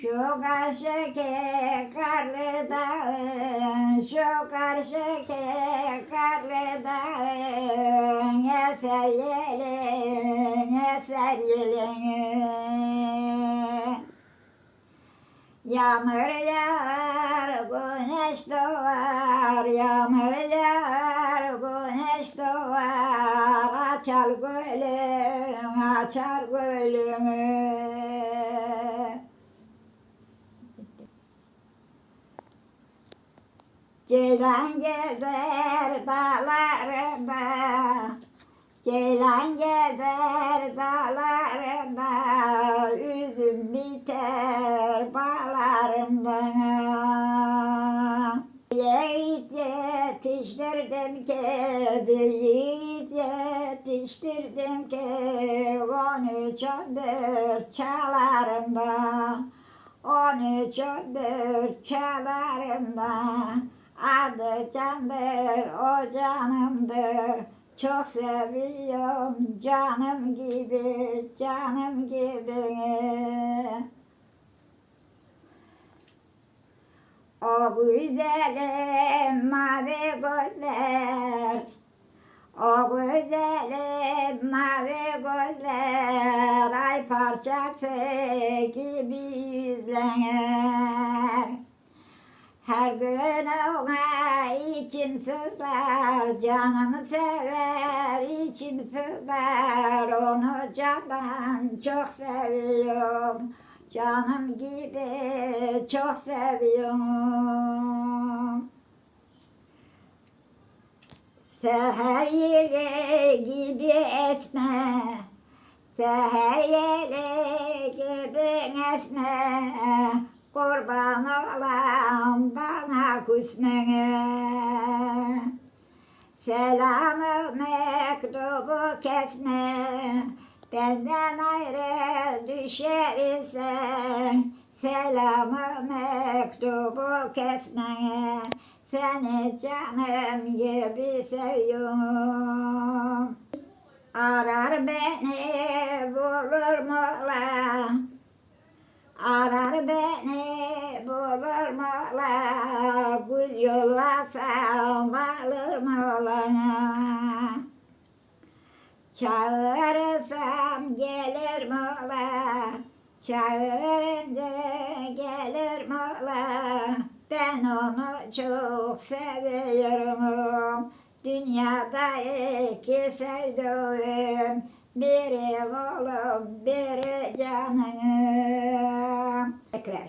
Şu karşıki karlı dağın, şu karşıki karlı dağın, eser yelin, eser yelin. Yağmur yağar, güneş doğar, yağmur yağar, güneş doğar, açar gülüm, açar gülümü. Ceylan gezer dağlarında, Ceylan gezer dağlarında, Üzüm biter bağlarında. Yiğit yetiştirdim ki, bir yiğit yetiştirdim ki, On üç on dört çağlarında. On üç on dört çağlarında adı candır o canımdır. Çok seviyorum canım gibi canım gibi. O güzelim mavi gözler. O güzelim mavi gözler. Ay parçası gibi yüzler. Her gün ona içim sızlar, canımı sever, içim sızlar. Onu candan çok seviyorum, canım gibi çok seviyorum. Seher yeli gibi esme, seher yeli gibi esme, kurban olam bana kusmene. Selamı mektubu kesme, benden ayrı düşer ise, selamı mektubu kesme, seni canım gibi seviyorum. Arar beni bulur mola, arar beni mola, gül yollasam varır molana. Çağırırsam gelir mola, çağırınca gelir mola. Ben onu çok seviyorum. Dünyada iki sevduğum biri oğlum, biri canım. Tekrar.